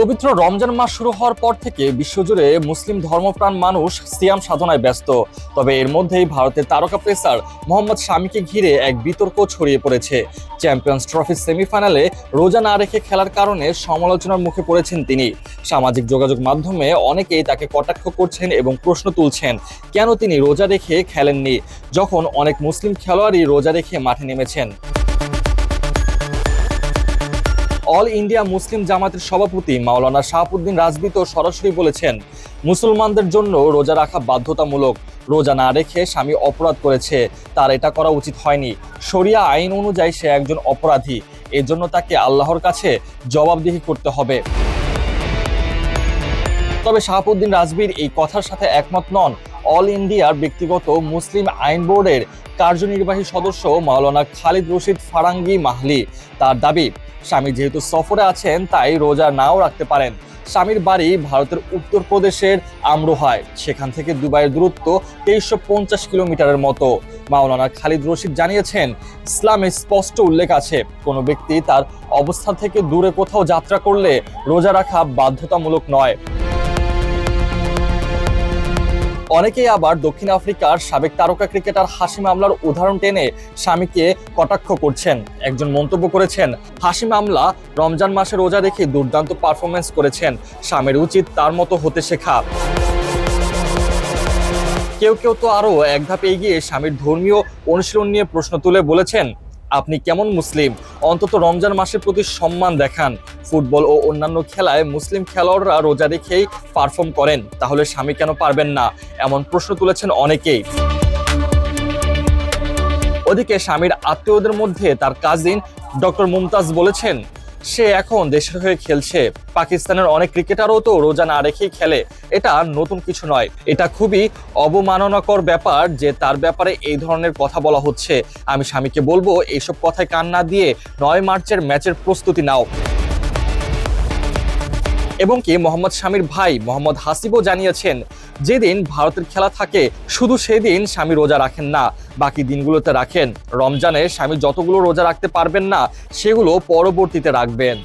পবিত্র রমজান মাস শুরু হওয়ার পর থেকে বিশ্বজুড়ে মুসলিম ধর্মপ্রাণ মানুষ সিয়াম সাধনায় ব্যস্ত। তবে এর মধ্যেই ভারতের তারকা পেসার মোহাম্মদ শামিকে ঘিরে এক বিতর্ক ছড়িয়ে পড়েছে। চ্যাম্পিয়ন্স ট্রফির সেমিফাইনালে রোজা না রেখে খেলার কারণে সমালোচনার মুখে পড়েছেন তিনি। সামাজিক যোগাযোগ মাধ্যমে অনেকেই তাকে কটাক্ষ করছেন এবং প্রশ্ন তুলছেন, কেন তিনি রোজা রেখে খেলেননি? যখন অনেক মুসলিম খেলোয়াড়ই রোজা রেখে মাঠে নেমেছেন। অল ইন্ডিয়া মুসলিম জামাতের সভাপতি মাওলানা শাহাবুদ্দিন রাজবি তো সরাসরি বলেছেন, মুসলমানদের জন্য রোজা রাখা বাধ্যতামূলক, রোজা না রেখে স্বামী অপরাধ করেছে, তার এটা করা উচিত হয়নি। শরিয়া আইন অনুযায়ী সে একজন অপরাধী, এজন্য তাকে আল্লাহর কাছে জবাবদিহি করতে হবে। তবে শাহাবুদ্দিন রাজবির এই কথার সাথে একমত নন অল ইন্ডিয়ার ব্যক্তিগত মুসলিম আইন বোর্ডের কার্যনির্বাহী সদস্য মাওলানা খালিদ রশিদ ফারাঙ্গি মাহলি। তার দাবি, স্বামী যেহেতু সফরে আছেন, তাই রোজা নাও রাখতে পারেন। স্বামীর বাড়ি ভারতের উত্তরপ্রদেশের আমরোহায়। সেখান থেকে দুবাইয়ের দূরত্ব তেইশশো পঞ্চাশ কিলোমিটারের মতো। মাওলানা খালিদ রশিদ জানিয়েছেন, ইসলামে স্পষ্ট উল্লেখ আছে, কোনো ব্যক্তি তার অবস্থান থেকে দূরে কোথাও যাত্রা করলে রোজা রাখা বাধ্যতামূলক নয়। অনেকেই আবার দক্ষিণ আফ্রিকার সাবেক তারকা ক্রিকেটার হাসিম আমলার উদাহরণ টেনে স্বামীকে কটাক্ষ করছেন। একজন মন্তব্য করেছেন হাসিম আমলা রমজান মাসে রোজা রেখে দুর্দান্ত পারফরমেন্স করেছেন, স্বামীর উচিত তার মতো হতে শেখা। কেউ কেউ তো আরও এক ধাপ এগিয়ে স্বামীর ধর্মীয় অনুশীলন নিয়ে প্রশ্ন তুলে বলেছেন আপনি কেমন মুসলিম? অন্তত রমজান মাসের প্রতি সম্মান দেখান। ফুটবল ও অন্যান্য খেলায় মুসলিম খেলোয়াড়রা রোজা রেখেই পারফর্ম করেন। তাহলে স্বামী কেন পারবেন না? এমন প্রশ্ন তুলেছেন অনেকেই। ওদিকে স্বামীর আত্মীয়দের মধ্যে তার কাজিন ডক্টর মুমতাজ বলেছেন সে এখন দেশের হয়ে খেলছে। পাকিস্তানের অনেক ক্রিকেটারও তো রোজা না রেখেই খেলে। এটা নতুন কিছু নয়। এটা খুবই অবমাননাকর ব্যাপার যে তার ব্যাপারে এই ধরনের কথা বলা হচ্ছে। আমি স্বামীকে বলব, এইসব কথায় কান না দিয়ে নয় মার্চের ম্যাচের প্রস্তুতি নাও। এবং কি মোহাম্মদ স্বামীর ভাই মোহাম্মদ হাসিবও জানিয়েছেন, যেদিন ভারতের খেলা থাকে, শুধু সেদিন স্বামী রোজা রাখেন না, বাকি দিনগুলোতে রাখেন। রমজানে স্বামী যতগুলো রোজা রাখতে পারবেন না, সেগুলো পরবর্তীতে রাখবেন।